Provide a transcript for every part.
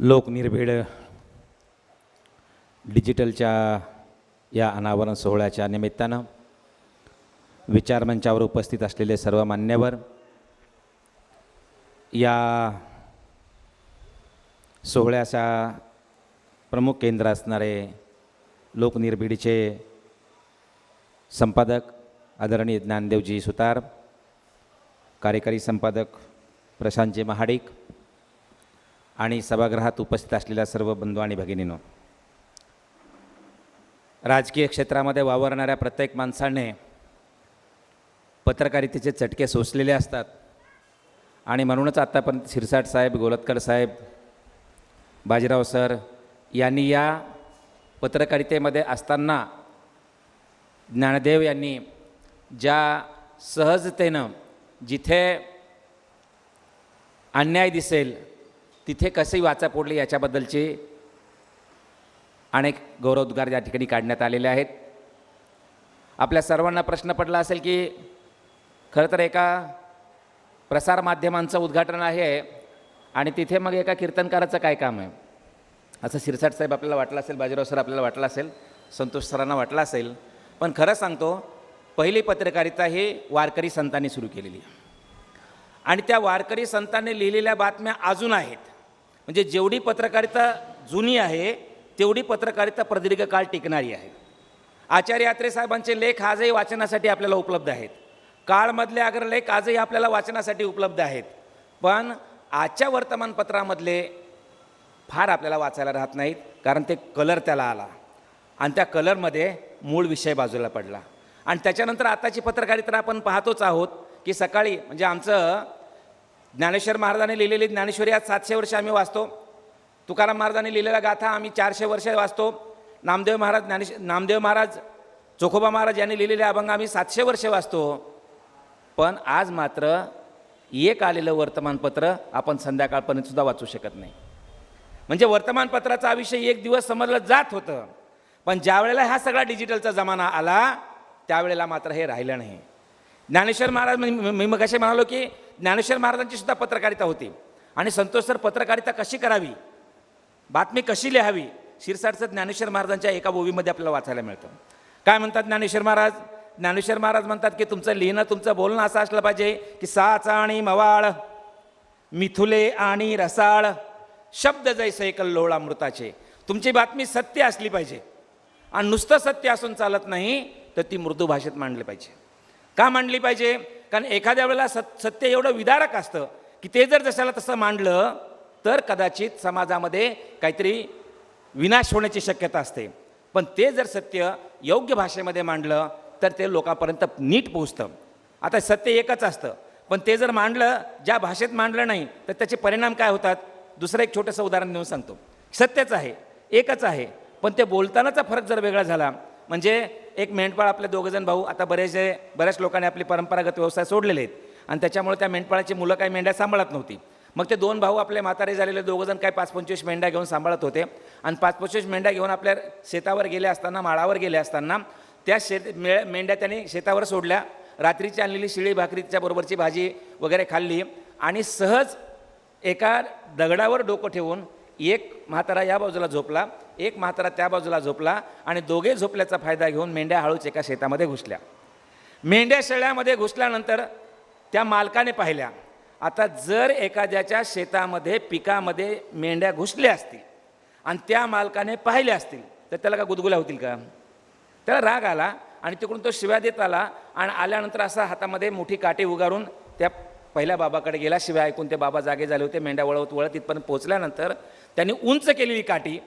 लोकनिर्भीड डिजिटलच्या या अनावरण सोहळ्याच्या निमित्तानं विचारमंचावर उपस्थित असलेले सर्व मान्यवर या सोहळ्याचा प्रमुख केंद्र असणारे लोकनिर्भीडीचे संपादक आदरणीय ज्ञानदेवजी सुतार कार्यकारी संपादक प्रशांतजी महाडिक आणि सभागृहात उपस्थित असलेल्या सर्व बंधू आणि भगिनींनो राजकीय क्षेत्रामध्ये वावरणाऱ्या प्रत्येक माणसाने पत्रकारितेचे चटके सोसलेले असतात. आणि म्हणूनच आत्तापर्यंत शिरसाट साहेब गोलतकर साहेब बाजीराव सर यांनी या पत्रकारितेमध्ये असताना ज्ञानदेव यांनी ज्या सहजतेनं जिथे अन्याय दिसेल तिथे कशी वाचा फोडली याच्याबद्दलचे अनेक गौरवोद्गार या ठिकाणी काढण्यात आलेले आहेत. आपल्या सर्वांना प्रश्न पडला असेल की खरं तर एका प्रसारमाध्यमांचं उद्घाटन आहे आणि तिथे मग एका कीर्तनकाराचं काय काम आहे? असं शिरसाट साहेब आपल्याला वाटलं असेल बाजीराव सर आपल्याला वाटलं असेल संतोष सरांना वाटलं असेल पण खरं सांगतो पहिली पत्रकारिता ही वारकरी संतांनी सुरू केलेली आहे. आणि त्या वारकरी संतांनी लिहिलेल्या बातम्या अजून आहेत. म्हणजे जेवढी पत्रकारिता जुनी आहे तेवढी पत्रकारिता प्रदीर्घ काळ टिकणारी आहे. आचार्य यात्रे साहेबांचे लेख आजही वाचनासाठी आपल्याला उपलब्ध आहेत. काळमधले अग्रलेख आजही आपल्याला वाचनासाठी उपलब्ध आहेत. पण आजच्या वर्तमानपत्रामधले फार आपल्याला वाचायला राहत नाहीत कारण ते कलर त्याला आला. आणि त्या कलरमध्ये मूळ विषय बाजूला पडला. आणि त्याच्यानंतर आताची पत्रकारिता आपण पाहतोच आहोत की सकाळी म्हणजे आमचं ज्ञानेश्वर महाराजांनी लिहिलेली ज्ञानेश्वरी आज सातशे वर्ष आम्ही वाचतो. तुकाराम महाराजांनी लिहिलेला गाथा आम्ही चारशे वर्ष वाचतो. नामदेव महाराज ज्ञानेश नामदेव महाराज चोखोबा महाराज यांनी लिहिलेले अभंग आम्ही सातशे वर्ष वाचतो. पण आज मात्र एक आलेलं वर्तमानपत्र आपण संध्याकाळपर्यंत सुद्धा वाचू शकत नाही. म्हणजे वर्तमानपत्राचा विषय एक दिवस समजलं जात होतं. पण ज्यावेळेला हा सगळा डिजिटलचा जमाना आला त्यावेळेला मात्र हे राहिलं नाही. ज्ञानेश्वर महाराज म्हणजे मी मग असे म्हणालो की ज्ञानेश्वर महाराजांची सुद्धा पत्रकारिता होती. आणि संतोष सर पत्रकारिता कशी करावी? बातमी कशी लिहावी? शिरसाटचं ज्ञानेश्वर महाराजांच्या एका ओवीमध्ये आपल्याला वाचायला मिळतं. काय म्हणतात ज्ञानेश्वर महाराज? ज्ञानेश्वर महाराज म्हणतात की तुमचं लिहिणं तुमचं बोलणं असं असलं पाहिजे की साचा आणि मवाळ मिथुले आणि रसाळ शब्द जैसे कल्लोळ अमृताचे. तुमची बातमी सत्य असली पाहिजे. आणि नुसतं सत्य असून चालत नाही तर ती मृदू भाषेत मांडली पाहिजे. का मांडली पाहिजे? कारण एखाद्या वेळेला सत सत्य एवढं विदारक असतं की ते जर जशाला तसं मांडलं तर कदाचित समाजामध्ये काहीतरी विनाश होण्याची शक्यता असते. पण ते जर सत्य योग्य भाषेमध्ये मांडलं तर ते लोकांपर्यंत नीट पोहोचतं. आता सत्य एकच असतं. पण ते जर मांडलं ज्या भाषेत मांडलं नाही तर त्याचे परिणाम काय होतात? दुसरं एक छोटंसं उदाहरण देऊन सांगतो. सत्यच आहे. एकच आहे. पण ते बोलतानाचा फरक जर वेगळा झाला म्हणजे एक मेंढपाळ आपले दोघंजण भाऊ आता बरेचसे बऱ्याच लोकांनी आपली परंपरागत व्यवसाय सोडलेले आहेत. आणि त्याच्यामुळे त्या मेंढपाळाची मुलं काही मेंढ्या सांभाळत नव्हती. मग ते दोन भाऊ आपले म्हातारे झालेले दोघंजण काय पाच पंचवीस मेंढ्या घेऊन सांभाळत होते. आणि पाच पंचवीस मेंढ्या घेऊन आपल्या शेतावर गेले असताना माळावर गेले असताना त्या शेत मे मेंढ्या त्यांनी शेतावर सोडल्या. रात्रीची आणलेली शिळी भाकरीच्या बरोबरची भाजी वगैरे खाल्ली. आणि सहज एका दगडावर डोकं ठेवून एक म्हातारा या बाजूला झोपला. एक म्हातारा त्या बाजूला झोपला आणि दोघे झोपल्याचा फायदा घेऊन मेंढ्या हळूच एका शेतामध्ये घुसल्या. मेंढ्या शेळ्यामध्ये घुसल्यानंतर त्या मालकाने पाहिल्या आता जर एखाद्याच्या शेतामध्ये पिकामध्ये मेंढ्या घुसल्या असतील आणि त्या मालकाने पाहिल्या असतील तर त्याला का गुदगुल्या होतील का? त्याला राग आला आणि तिकडून तो शिव्या देत आला आणि आल्यानंतर असा हातामध्ये मोठी काठी उगारून त्या पहिल्या बाबाकडे गेला. शिव्या ऐकून ते बाबा जागे झाले होते मेंढ्या वळवत वळत तिथपर्यंत पोहोचल्यानंतर त्यांनी उंच केलेली काठी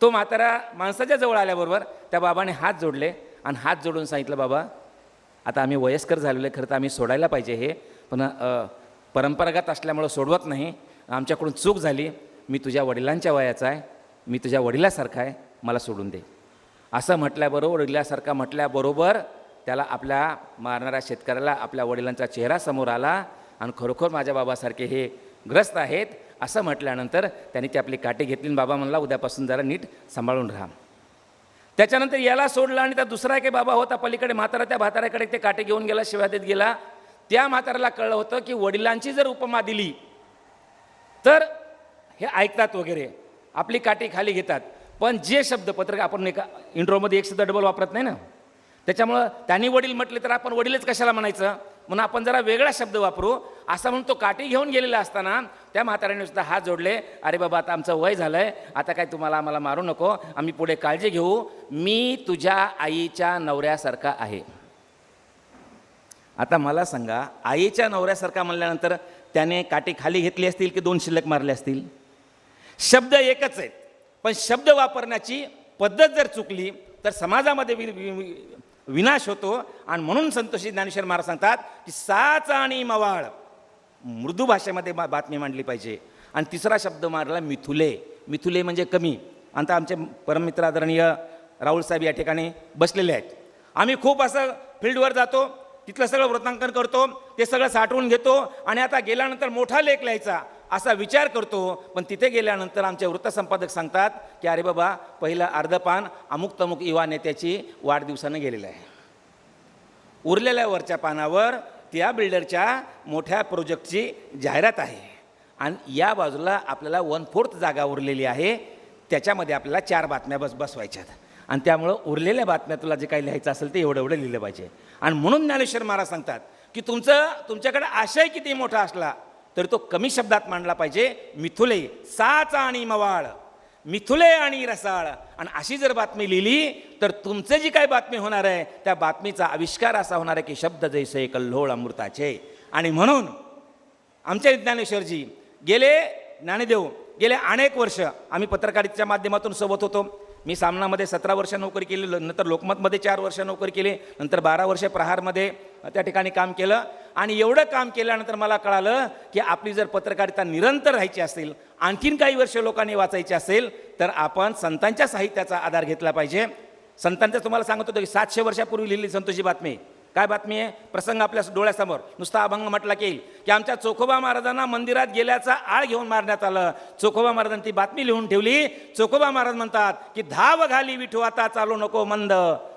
तो म्हातारा माणसाच्या जवळ आल्याबरोबर त्या बाबाने हात जोडले आणि हात जोडून सांगितलं बाबा आता आम्ही वयस्कर झालेलो आहे खरं तर आम्ही सोडायला पाहिजे हे पण परंपरागत असल्यामुळं सोडवत नाही. आमच्याकडून चूक झाली. मी तुझ्या वडिलांच्या वयाचा आहे. मी तुझ्या वडिलासारखा आहे. मला सोडून दे. असं म्हटल्याबरोबर वडिलासारखा म्हटल्याबरोबर त्याला आपल्या मारणाऱ्या शेतकऱ्याला आपल्या वडिलांचा चेहरा समोर आला आणि खरोखर माझ्या बाबासारखे हे ग्रस्त आहेत. असं म्हटल्यानंतर त्यांनी ती आपली काठी घेतली बाबा म्हणला उद्यापासून जरा नीट सांभाळून राहा. त्याच्यानंतर याला सोडलं आणि त्या दुसरा काही बाबा होता पलीकडे म्हातारा त्या म्हाताऱ्याकडे ते काटे घेऊन गेला शिव्या देत गेला. त्या म्हाताऱ्याला कळलं होतं की वडिलांची जर उपमा दिली तर हे ऐकतात वगैरे आपली काठी खाली घेतात. पण जे शब्द पत्रक आपण एका इंट्रोमध्ये एक सुद्धा डबल वापरत नाही ना? त्याच्यामुळं त्यांनी वडील म्हटले तर आपण वडीलच कशाला म्हणायचं? म्हणून आपण जरा वेगळा शब्द वापरू. असा म्हणून तो काठी घेऊन गेलेला असताना त्या म्हाताऱ्याने सुद्धा हात जोडले. अरे बाबा आता आमचं वय झालंय. आता काय तुम्हाला आम्हाला मारू नको. आम्ही पुढे काळजी घेऊ. मी तुझ्या आईच्या नवऱ्यासारखा आहे. आता मला सांगा आईच्या नवऱ्यासारखा म्हणल्यानंतर त्याने काठी खाली घेतली असतील की दोन शिल्लक मारले असतील? शब्द एकच आहेत. पण शब्द वापरण्याची पद्धत जर चुकली तर समाजामध्ये वि- विनाश होतो. आणि म्हणून संतोषी ज्ञानेश्वर महाराज सांगतात की साच आणि मवाळ. मृदू भाषेमध्ये बा- बातमी मांडली पाहिजे. आणि तिसरा शब्द मारला मिथुले. मिथुले म्हणजे कमी. आता आमचे परममित्र आदरणीय राहुल साहेब या ठिकाणी बसलेले आहेत. आम्ही खूप असं फील्डवर जातो तिथलं सगळं वृत्तांकन करतो ते सगळं साठवून घेतो आणि आता गेल्यानंतर मोठा लेख लिहायचा असा विचार करतो. पण तिथे गेल्यानंतर आमचे वृत्तसंपादक सांगतात की अरे बाबा पहिलं अर्ध पान अमुक तमुक युवा नेत्याची वाढदिवसानं गेलेलं आहे. उरलेल्या वरच्या पानावर त्या बिल्डरच्या मोठ्या प्रोजेक्टची जाहिरात आहे. आणि या बाजूला आपल्याला वन फोर्थ जागा उरलेली आहे. त्याच्यामध्ये आपल्याला चार बातम्या बस बसवायच्यात. आणि त्यामुळं उरलेल्या बातम्या तुला जे काही लिहायचं असेल ते एवढं एवढं लिहिलं पाहिजे. आणि म्हणून ज्ञानेश्वर महाराज सांगतात की तुमचं तुमच्याकडे आशय किती मोठा असला तरी तो कमी शब्दात मांडला पाहिजे. मिथुले साच आणि मवाळ. मिथुले आणि रसाळ. आणि अशी जर बातमी लिहिली तर तुमचं जी काय बातमी होणार आहे त्या बातमीचा आविष्कार असा होणार आहे की शब्द जैसे कल्होळ अमृताचे. आणि म्हणून आमचे ज्ञानेश्वरजी गेले ज्ञानदेव गेले अनेक वर्ष आम्ही पत्रकारितेच्या माध्यमातून सोबत होतो. मी सामनामध्ये सतरा वर्ष नोकरी केली नंतर लोकमतमध्ये चार वर्ष नोकरी केली नंतर बारा वर्ष प्रहारमध्ये त्या ठिकाणी काम केलं. आणि एवढं काम केल्यानंतर मला कळालं की आपली जर पत्रकारिता निरंतर राहायची असेल आणखीन काही वर्ष लोकांनी वाचायची असेल तर आपण संतांच्या साहित्याचा आधार घेतला पाहिजे. संतांचं तुम्हाला सांगत होतो की सातशे वर्षापूर्वी लिहिली संतोषी बातमी. काय बातमी आहे? प्रसंग आपल्या डोळ्यासमोर. नुसता अभंग म्हटला की येईल. की आमच्या चोखोबा महाराजांना मंदिरात गेल्याचा आळ घेऊन मारण्यात आलं. चोखोबा महाराजांनी ती बातमी लिहून ठेवली. चोखोबा महाराज म्हणतात की धाव घाली विठू आता चालू नको मंद.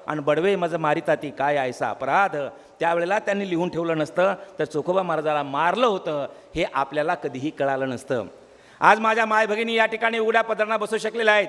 आणि बडवे मज मारिता ती काय आयसा अपराध. त्यावेळेला त्यांनी लिहून ठेवलं नसतं. तर चोखोबा महाराजाला मारलं होतं. हे आपल्याला कधीही कळालं नसतं. आज माझ्या माय भगिनी या ठिकाणी उघड्या पदरांना बसू शकलेल्या आहेत.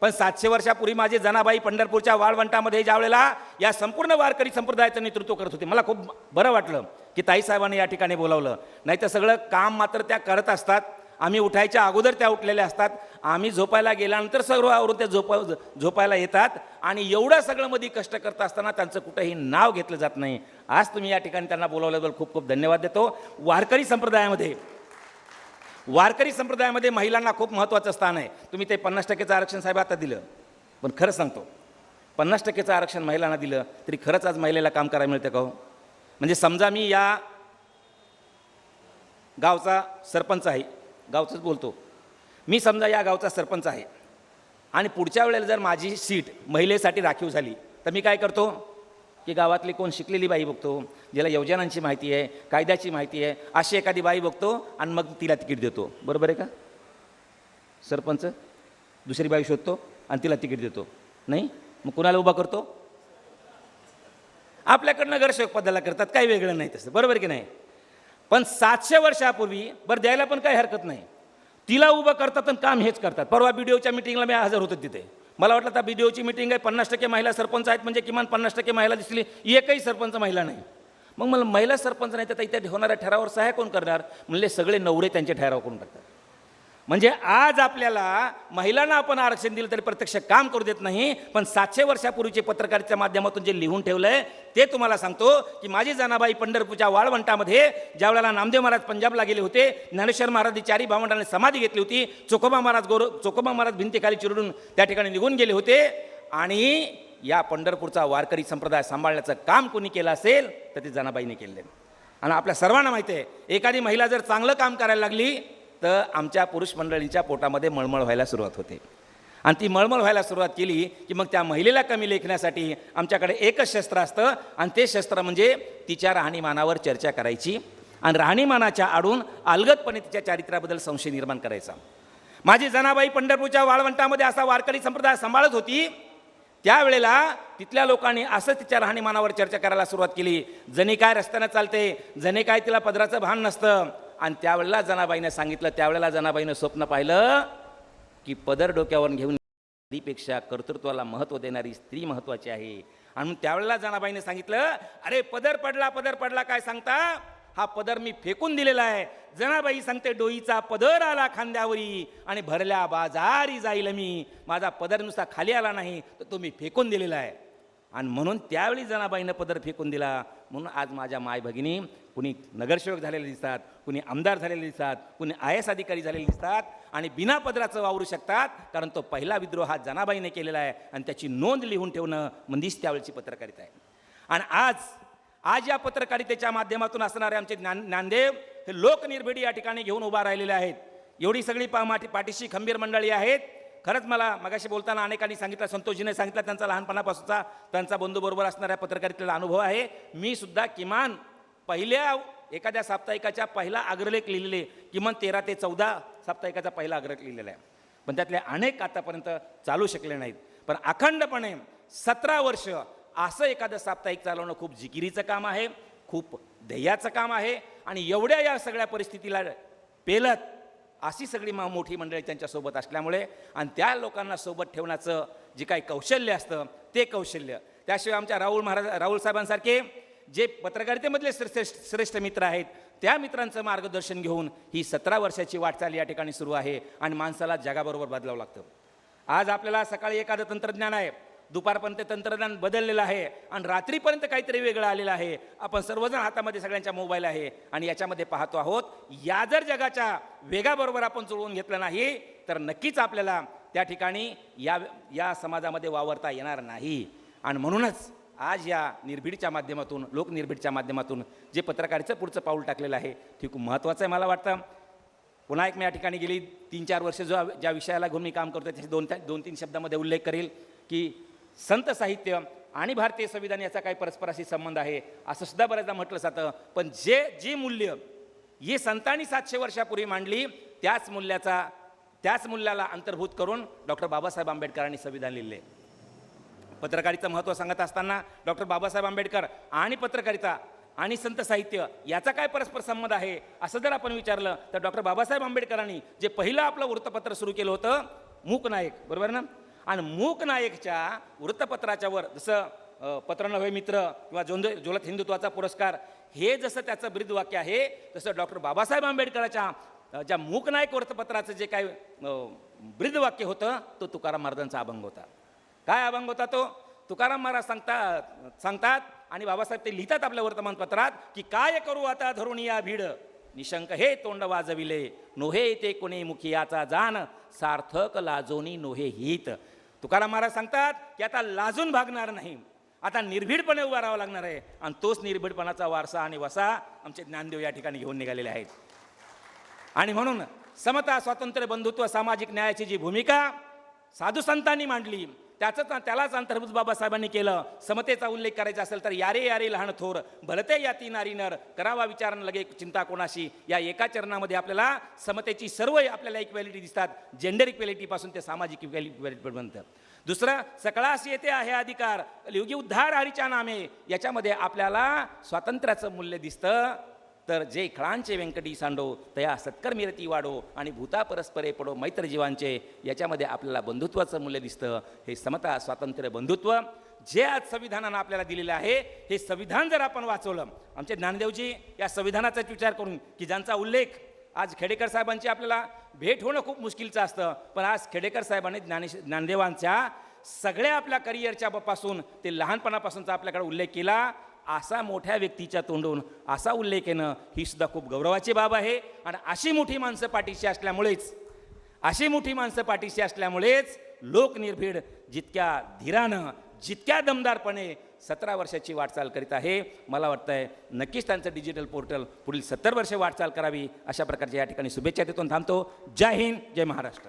पण सातशे वर्षापूर्वी माझे जनाबाई पंढरपूरच्या वाळवंटामध्ये ज्या वेळेला या संपूर्ण वारकरी संप्रदायाचं नेतृत्व करत होते मला खूप बरं वाटलं की ताईसाहेबांनी या ठिकाणी बोलावलं. नाही तर सगळं काम मात्र त्या करत असतात. आम्ही उठायच्या अगोदर त्या उठलेल्या असतात. आम्ही झोपायला गेल्यानंतर सर्व आवरून त्या झोपा झोपायला येतात आणि एवढं सगळं मध्ये कष्ट करत असताना त्यांचं कुठंही नाव घेतलं जात नाही. आज तुम्ही या ठिकाणी त्यांना बोलावल्याबद्दल खूप खूप धन्यवाद देतो. वारकरी संप्रदायामध्ये वारकरी संप्रदायामध्ये महिलांना खूप महत्त्वाचं स्थान आहे. तुम्ही ते पन्नास टक्केचं आरक्षण साहेब आता दिलं. पण खरं सांगतो पन्नास टक्केचं आरक्षण महिलांना दिलं तरी खरंच आज महिलेला काम करायला मिळतं का हो? म्हणजे समजा मी या गावचा सरपंच आहे गावचंच बोलतो. मी समजा या गावचा सरपंच आहे आणि पुढच्या वेळेला जर माझी सीट महिलेसाठी राखीव झाली तर मी काय करतो? की गावातली कोण शिकलेली बाई बघतो ज्याला योजनांची माहिती आहे कायद्याची माहिती आहे अशी एखादी बाई बघतो आणि मग तिला तिकीट देतो. बरोबर आहे का? सरपंच दुसरी बाई शोधतो आणि तिला तिकीट देतो. नाही? मग कुणाला उभा करतो? आपल्याकडनं घरसेवक पदाला करतात काही वेगळं नाही तसं. बरोबर की नाही? पण सातशे वर्षापूर्वी बरं द्यायला पण काही हरकत नाही. तिला उभं करतात आणि काम हेच करतात. परवा बी डी ओच्या मिटिंगला मी हजर होतो तिथे. मला वाटलं आता बी डी ओची मिटिंग आहे पन्नास टक्के महिला सरपंच आहेत म्हणजे किमान पन्नास टक्के महिला दिसली. एकही सरपंच महिला नाही. मग मला महिला सरपंच नाही तर इथे होणाऱ्या ठरावावर सहाय्य कोण करणार? म्हणले सगळे नवरे त्यांचे ठराव करून टाकतात म्हणजे आज आपल्याला महिलांना आपण आरक्षण दिलं तरी प्रत्यक्ष काम करू देत नाही पण सातशे वर्षापूर्वीचे पत्रकारितेच्या माध्यमातून जे लिहून ठेवलं आहे ते तुम्हाला सांगतो की माझी जनाबाई पंढरपूरच्या वाळवंटामध्ये ज्या वेळेला नामदेव महाराज पंजाबला गेले होते ज्ञानेश्वर महाराज चारी भावंडाने समाधी घेतली होती चोकोबा महाराज गोर चोकोबा महाराज भिंतीखाली चिरडून त्या ठिकाणी निघून गेले होते आणि या पंढरपूरचा वारकरी संप्रदाय सांभाळण्याचं काम कोणी केलं असेल तर ते जनाबाईने केले आणि आपल्या सर्वांना माहिती आहे एखादी महिला जर चांगलं काम करायला लागली तर आमच्या पुरुष मंडळींच्या पोटामध्ये मळमळ व्हायला सुरुवात होते. आणि ती मळमळ व्हायला सुरुवात केली की मग त्या महिलेला कमी लेखण्यासाठी आमच्याकडे एकच शस्त्र असतं आणि ते शस्त्र म्हणजे तिच्या राहणीमानावर चर्चा करायची आणि राहणीमानाच्या आडून अलगदपणे तिच्या चारित्र्याबद्दल संशय निर्माण करायचा. माझी जनाबाई पंढरपूरच्या वाळवंटामध्ये असा वारकरी संप्रदाय सांभाळत होती. त्यावेळेला तिथल्या लोकांनी असं तिच्या राहणीमानावर चर्चा करायला सुरुवात केली. जणी काय रस्त्यानं चालते जणी काय तिला पदराचं भान नसतं. आणि त्यावेळेला जनाबाईनं सांगितलं त्यावेळेला जनाबाईनं स्वप्न पाहिलं की पदर डोक्यावर घेऊन स्त्रीपेक्षा कर्तृत्वाला महत्त्व देणारी स्त्री महत्त्वाची आहे. आणि त्यावेळेला जनाबाईने सांगितलं अरे पदर पडला पदर पडला काय सांगता? हा पदर मी फेकून दिलेला आहे. जनाबाई सांगते डोईचा पदर आला खांद्यावरी आणि भरल्या बाजारी जाईल मी. माझा पदर नुसता खाली आला नाही तर तो मी फेकून दिलेला आहे. आणि म्हणून त्यावेळी जनाबाईनं पदर फेकून दिला. म्हणून आज माझ्या माय भगिनी कुणी नगरसेवक झालेले दिसतात कुणी आमदार झालेले दिसतात कुणी आय एस अधिकारी झालेले दिसतात आणि बिना पदराचं वावरू शकतात कारण तो पहिला विद्रोह हा जनाबाईने केलेला आहे आणि त्याची नोंद लिहून ठेवणं म्हणजेच त्यावेळची पत्रकारिता आहे. आणि आज आज या पत्रकारितेच्या माध्यमातून असणारे आमचे ज्ञान ज्ञानदेव हे लोकनिर्भिडी या ठिकाणी घेऊन उभा राहिलेले आहेत. एवढी सगळी पा माठी पाठीशी खंबीर मंडळी आहेत. खरंच मला मगाशी बोलताना अनेकांनी सांगितलं संतोषजीने सांगितलं त्यांचा लहानपणापासूनचा त्यांचा बंधूबरोबर असणाऱ्या पत्रकारितेला अनुभव आहे. मी सुद्धा किमान पहिल्या एखाद्या साप्ताहिकाच्या पहिला अग्रलेख लिहिलेले किमान तेरा ते चौदा साप्ताहिकाचा पहिला अग्रलेख लिहिलेला आहे. पण त्यातले अनेक आतापर्यंत चालू शकले नाहीत. पण अखंडपणे सतरा वर्ष असं एखादं साप्ताहिक चालवणं खूप जिकिरीचं काम आहे खूप ध्येयाचं काम आहे आणि एवढ्या या सगळ्या परिस्थितीला पेलत अशी सगळी मा मोठी मंडळी त्यांच्यासोबत असल्यामुळे आणि त्या लोकांना सोबत ठेवण्याचं जे काही कौशल्य असतं ते कौशल्य. त्याशिवाय आमच्या राहुल महाराज राहुल साहेबांसारखे जे पत्रकारितेमधले श्रेष्ठ श्रेष्ठ मित्र आहेत त्या मित्रांचं मार्गदर्शन घेऊन ही सतरा वर्षाची वाटचाल या ठिकाणी सुरू आहे आणि माणसाला जगाबरोबर बदलावं लागतं. आज आपल्याला सकाळी एखादं तंत्रज्ञान आहे दुपारपर्यंत तंत्रज्ञान बदललेलं आहे आणि रात्रीपर्यंत काहीतरी वेगळं आलेलं आहे. आपण सर्वजण हातामध्ये सगळ्यांच्या मोबाईल आहे आणि याच्यामध्ये पाहतो आहोत या जर जगाच्या वेगाबरोबर आपण जुळवून घेतलं नाही तर नक्कीच आपल्याला त्या ठिकाणी या या समाजामध्ये वावरता येणार नाही. आणि म्हणूनच आज या निर्भीडच्या माध्यमातून लोकनिर्भीडच्या माध्यमातून जे पत्रकारितेचं पुढचं पाऊल टाकलेलं आहे ते खूप महत्त्वाचं आहे मला वाटतं. पुन्हा एक मी या ठिकाणी गेली तीन चार वर्ष जो ज्या विषयाला घेऊन मी काम करतो त्याचे दोन दोन तीन शब्दामध्ये उल्लेख करेल की संत साहित्य आणि भारतीय संविधान याचा काही परस्पराशी संबंध आहे असं सुद्धा बऱ्याचदा म्हटलं जातं. पण जे जी मूल्य ही संतांनी सातशे वर्षापूर्वी मांडली त्याच मूल्याचा त्याच मूल्याला अंतर्भूत करून डॉक्टर बाबासाहेब आंबेडकरांनी संविधान लिहिले. पत्रकारिता महत्त्व सांगत असताना डॉक्टर बाबासाहेब आंबेडकर आणि पत्रकारिता आणि संत साहित्य याचा काय परस्पर संबंध आहे असं जर आपण विचारलं तर डॉक्टर बाबासाहेब आंबेडकरांनी जे पहिलं आपलं वृत्तपत्र सुरू केलं होतं मूक नायक बरोबर ना? आणि मूक नायकच्या वृत्तपत्राच्या वर जसं पत्र नव्हे मित्र किंवा जोंद जोलत हिंदुत्वाचा पुरस्कार हे जसं त्याचं ब्रीद वाक्य आहे तसं डॉक्टर बाबासाहेब आंबेडकराच्या ज्या मूक नायक वृत्तपत्राचं जे काय ब्रीद वाक्य होतं तो तुकाराम महाराजांचा अभंग होता. काय अभंग होता तो? तुकाराम महाराज सांगतात सांगतात आणि बाबासाहेब ते लिहितात आपल्या वर्तमानपत्रात की काय करू आता धरून या भीड? निशंक हे तोंड वाजविले नोहे ते कोणी मुखियाचा जाण? सार्थक लाजोनी नोहे हित. तुकाराम महाराज सांगतात की आता लाजून भागणार नाही. आता निर्भीडपणे उभा राहावं लागणार आहे. आणि तोच निर्भीडपणाचा वारसा आणि वसा आमचे ज्ञानदेव या ठिकाणी घेऊन निघालेले आहेत. आणि म्हणून समता स्वातंत्र्य बंधुत्व सामाजिक न्यायाची जी भूमिका साधू संतांनी मांडली त्याचंच त्यालाच अंतर्भूत बाबासाहेबांनी केलं. समतेचा उल्लेख करायचा असेल तर यारे यारे लहान थोर भलते याती नारी नर करावा विचार लगे चिंता कोणाशी? या एका चरणामध्ये आपल्याला समतेची सर्व आपल्याला इक्वॅलिटी दिसतात. जेंडर इक्वॅलिटीपासून ते सामाजिक इक्वॅलिटीपर्यंत दुसरं सकळास येते आहे अधिकार. युगी उद्धार हरीच्या नामे याच्यामध्ये आपल्याला स्वातंत्र्याचं मूल्य दिसतं. तर जे खळांचे व्यंकटी सांडो तया सत्कर्मिरती वाढो आणि भूता परस्परे पडो मैत्रजीवांचे याच्यामध्ये आपल्याला बंधुत्वाचं मूल्य दिसतं. हे समता स्वातंत्र्य बंधुत्व जे आज संविधानानं आपल्याला दिलेलं आहे हे संविधान जर आपण वाचवलं आमचे ज्ञानदेवजी या संविधानाचाच विचार करून की ज्यांचा उल्लेख आज खेडेकर साहेबांची आपल्याला भेट होणं खूप मुश्किलचं असतं पण आज खेडेकर साहेबांनी ज्ञानेश ज्ञानदेवांच्या सगळ्या आपल्या करिअरच्या पासून ते लहानपणापासूनचा आपल्याकडे उल्लेख केला असा मोठ्या व्यक्तीच्या तोंडून असा उल्लेख येणं ही सुद्धा खूप गौरवाची बाब आहे. आणि अशी मोठी माणसं पाठीशी असल्यामुळेच अशी मोठी माणसं पाठीशी असल्यामुळेच लोकनिर्भीड जितक्या धीरानं जितक्या दमदारपणे सतरा वर्षाची वाटचाल करीत आहे. मला वाटतं आहे नक्कीच त्यांचं डिजिटल पोर्टल पुढील सत्तर वर्षे वाटचाल करावी अशा प्रकारच्या या ठिकाणी शुभेच्छा देतो थांबतो. जय हिंद जय महाराष्ट्र.